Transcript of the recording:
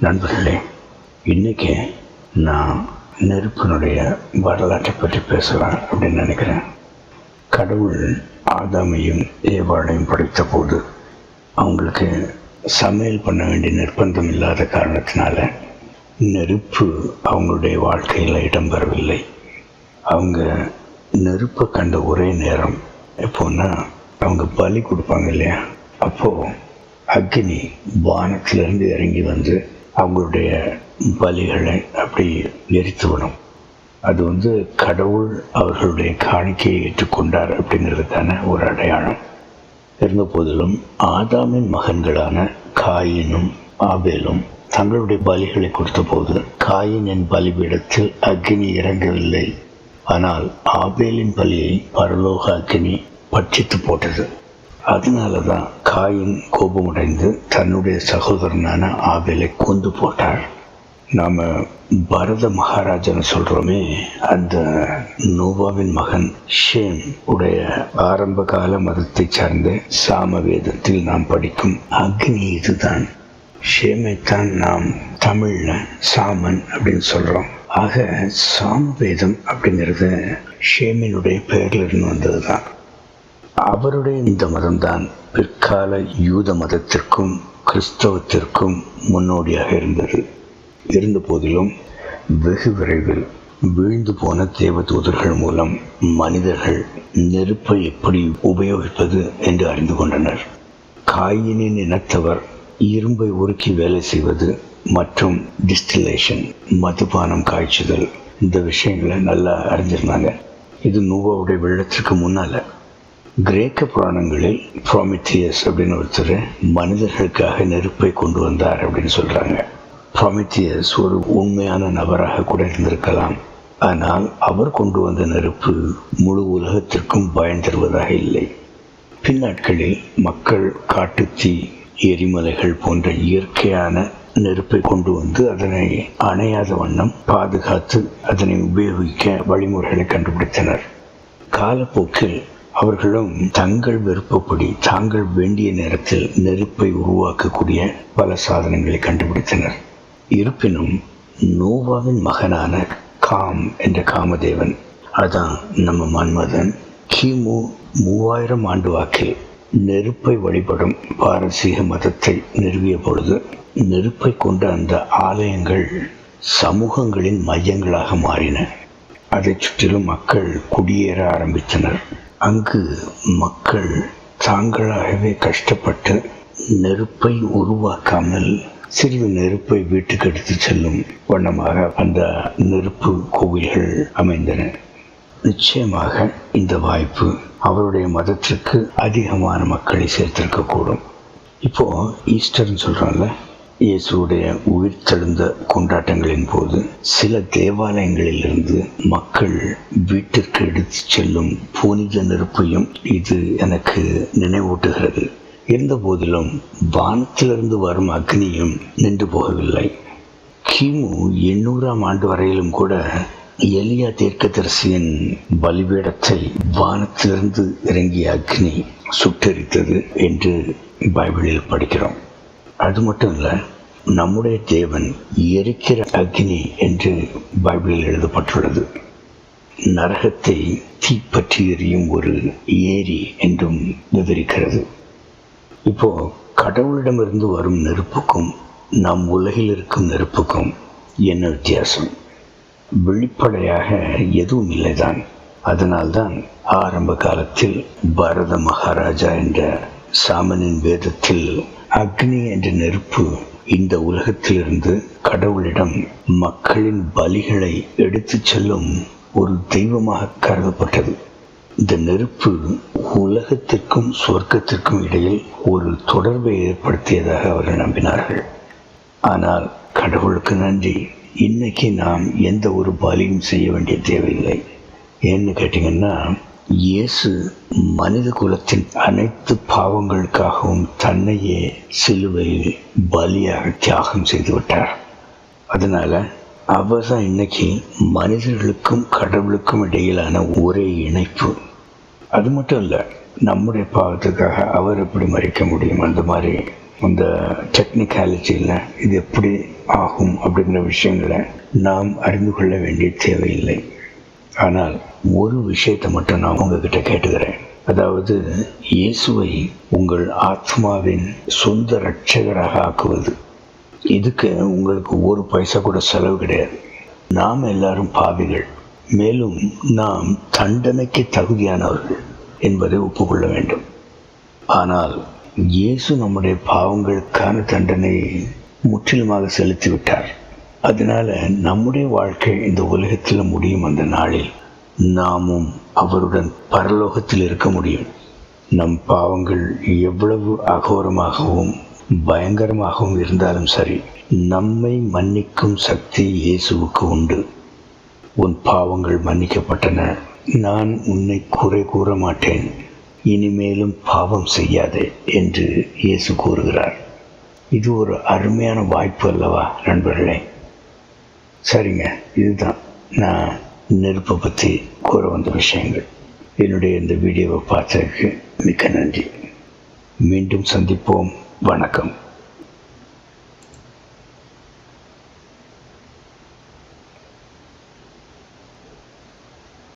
நண்பர்களே இன்னைக்கு நான் நெருப்பினுடைய வரலாற்றை பற்றி பேசலாம் அப்படின்னு நினைக்கிறேன். கடவுள் ஆதாமையும் ஏவாளையும் படித்த போது அவங்களுக்கு சமையல் பண்ண வேண்டிய நிர்பந்தம் இல்லாத காரணத்தினால நெருப்பு அவங்களுடைய வாழ்க்கையில் இடம்பெறவில்லை. அவங்க நெருப்பை கண்ட ஒரே நேரம் எப்போன்னா அவங்க பலி கொடுப்பாங்க இல்லையா? அப்போது அக்னி வானத்திலிருந்து இறங்கி வந்து அவங்களுடைய பலிகளை அப்படி எரித்து விடும் அது வந்து கடவுள் அவர்களுடைய காணிக்கையை ஏற்றுக்கொண்டார் அப்படிங்கிறதுக்கான ஒரு அடையாளம். இருந்த போதிலும் ஆதாமின் மகன்களான காயினும் ஆபேலும் தங்களுடைய பலிகளை கொடுத்தபோது காயினின் பலிபீடத்தில் அக்னி இறங்கவில்லை. ஆனால் ஆபேலின் பலியை பரலோக அக்னி பட்சித்து போட்டது. அதனால தான் காயின் கோபமடைந்து தன்னுடைய சகோதரனான ஆபேலை கொண்டு போட்டாள். நாம் பரத மகாராஜன்னு சொல்கிறோமே அந்த நோவாவின் மகன் ஷேம் உடைய ஆரம்ப கால மதத்தை சார்ந்த சாம வேதத்தில் நாம் படிக்கும் அக்னி இதுதான். ஷேமைத்தான் நாம் தமிழில் சாமன் அப்படின்னு சொல்கிறோம் ஆக சாமவேதம் அப்படிங்கிறது ஷேமினுடைய பெயர்லிருந்து வந்தது தான் அவருடைய இந்த மதம்தான் பிற்கால யூத மதத்திற்கும் கிறிஸ்தவத்திற்கும் முன்னோடியாக இருந்தது. இருந்த போதிலும் வெகு விரைவில் வீழ்ந்து போன தேவதூதர்கள் மூலம் மனிதர்கள் நெருப்பை எப்படி உபயோகிப்பது என்று அறிந்து கொண்டனர். காயினின் இனத்தவர் இரும்பை உருக்கி வேலை செய்வது மற்றும் டிஸ்டிலேஷன் மதுபானம் காய்ச்சுதல் இந்த விஷயங்களை நல்லா அறிஞ்சிருந்தாங்க. இது நூவாவுடைய வெள்ளத்திற்கு முன்னால கிரேக்க புராணங்களில் ப்ராமித்தியஸ் அப்படின்னு ஒருத்தர் மனிதர்களுக்காக நெருப்பை கொண்டு வந்தார் அப்படின்னு சொல்கிறாங்க ப்ராமித்தியஸ் ஒரு உண்மையான நபராக கூட இருந்திருக்கலாம். ஆனால் அவர் கொண்டு வந்த நெருப்பு முழு உலகத்திற்கும் பயன் தருவதாக இல்லை. பின்னாட்களில் மக்கள் காட்டுத்தீ எரிமலைகள் போன்ற இயற்கையான நெருப்பை கொண்டு வந்து அதனை அணையாத வண்ணம் பாதுகாத்து அதனை உபயோகிக்க வழிமுறைகளை கண்டுபிடித்தனர். காலப்போக்கில் அவர்களும் தங்கள் விருப்பப்படி தாங்கள் வேண்டிய நேரத்தில் நெருப்பை உருவாக்கக்கூடிய பல சாதனங்களை கண்டுபிடித்தனர். இருப்பினும் நோவாவின் மகனான காம் என்ற காமதேவன் அதான் நம்ம மன்மதன் கிமு மூவாயிரம் ஆண்டு வாக்கில் நெருப்பை வழிபடும் பாரசீக மதத்தை நிறுவிய பொழுது நெருப்பை கொண்ட அந்த ஆலயங்கள் சமூகங்களின் மையங்களாக மாறின. அதைச் சுற்றிலும் மக்கள் குடியேற ஆரம்பித்தனர். அங்கு மக்கள் தாங்களாகவே கஷ்டப்பட்டு நெருப்பை உருவாக்காமல் சிறிது நெருப்பை வீட்டுக்கு எடுத்து செல்லும் வண்ணமாக அந்த நெருப்பு கோவில்கள் அமைந்தன. நிச்சயமாக இந்த வாய்ப்பு அவருடைய மதத்திற்கு அதிகமான மக்களை சேர்த்திருக்கக்கூடும். இப்போது ஈஸ்டர்னு சொல்கிறோம்ல இயேசுடைய உயிர்த்தெழுந்த கொண்டாட்டங்களின் போது சில தேவாலயங்களிலிருந்து மக்கள் வீட்டிற்கு எடுத்து செல்லும் புனித நெருப்பையும் இது எனக்கு நினைவூட்டுகிறது. இருந்த போதிலும் வானத்திலிருந்து வரும் அக்னியும் நின்று போகவில்லை. கிமு எண்ணூறாம் ஆண்டு வரையிலும் கூட எலியா தீர்க்கதரிசியின் பலிபீடத்தை வானத்திலிருந்து இறங்கிய அக்னி சுட்டரித்தது என்று பைபிளில் படிக்கிறோம். அது மட்டும் இல்லை நம்முடைய தேவன் எரிக்கிற அக்னி என்று பைபிளில் எழுதப்பட்டுள்ளது. நரகத்தை தீப்பற்றி எறியும் ஒரு ஏரி என்றும் விவரிக்கிறது. இப்போ கடவுளிடமிருந்து வரும் நெருப்புக்கும் நம் உலகில் இருக்கும் நெருப்புக்கும் என்ன வித்தியாசம்? வெளிப்படையாக எதுவும் இல்லைதான். அதனால்தான் ஆரம்ப காலத்தில் பாரத மகாராஜா என்ற சாமனின் வேதத்தில் அக்னி என்ற நெருப்பு இந்த உலகத்திலிருந்து கடவுளிடம் மக்களின் பலிகளை எடுத்துச் செல்லும் ஒரு தெய்வமாக கருதப்பட்டது. இந்த நெருப்பு உலகத்திற்கும் சொர்க்கத்திற்கும் இடையில் ஒரு தொடர்பை ஏற்படுத்தியதாக அவர்கள் நம்பினார்கள். ஆனால் கடவுளுக்கு நன்றி. இன்னைக்கு நாம் எந்த ஒரு பலியும் செய்ய வேண்டிய தேவையில்லை. ஏன்னு கேட்டிங்கன்னா இயேசு மனித குலத்தின் அனைத்து பாவங்களுக்காகவும் தன்னையே சிலுவையில் பலியாக தியாகம் செய்து விட்டார். அதனால அவர் தான் இன்னைக்கு மனிதர்களுக்கும் கடவுளுக்கும் இடையிலான ஒரே இணைப்பு. அது மட்டும் இல்லை நம்முடைய பாவத்துக்காக அவர் எப்படி மறிக்க முடியும்? அந்த மாதிரி அந்த டெக்னிக்காலிட்டியில் இது எப்படி ஆகும் அப்படிங்கிற விஷயங்களை நாம் அறிந்து கொள்ள வேண்டிய தேவையில்லை. ஆனால் ஒரு விஷயத்தை மட்டும் நான் உங்ககிட்ட கேட்டுக்கிறேன். அதாவது இயேசுவை உங்கள் ஆத்மாவின் சொந்த ரட்சகராக ஆக்குவது. இதுக்கு உங்களுக்கு ஒரு பைசா கூட செலவு கிடையாது. நாம் எல்லாரும் பாவிகள். மேலும் நாம் தண்டனைக்கு தகுதியானவர்கள் என்பதை ஒப்புக்கொள்ள வேண்டும். ஆனால் இயேசு நம்முடைய பாவங்களுக்கான தண்டனையை முற்றிலுமாக செலுத்திவிட்டார். அதனால் நம்முடைய வாழ்க்கை இந்த உலகத்தில் முடியும் அந்த நாளில். நாமும் அவருடன் பரலோகத்தில் இருக்க முடியும். நம் பாவங்கள் எவ்வளவு அகோரமாகவும் பயங்கரமாகவும் இருந்தாலும் சரி நம்மை மன்னிக்கும் சக்தி இயேசுவுக்கு உண்டு. உன் பாவங்கள் மன்னிக்கப்பட்டன. நான் உன்னை குறை கூற மாட்டேன். இனிமேலும் பாவம் செய்யாதே என்று இயேசு கூறுகிறார். இது ஒரு அருமையான வாய்ப்பு அல்லவா நண்பர்களே? சரிங்க இதுதான். நான் நெருப்பை பற்றி கூற வந்த விஷயங்கள். என்னுடைய இந்த வீடியோவை பார்த்ததுக்கு மிக்க நன்றி. மீண்டும் சந்திப்போம். வணக்கம்.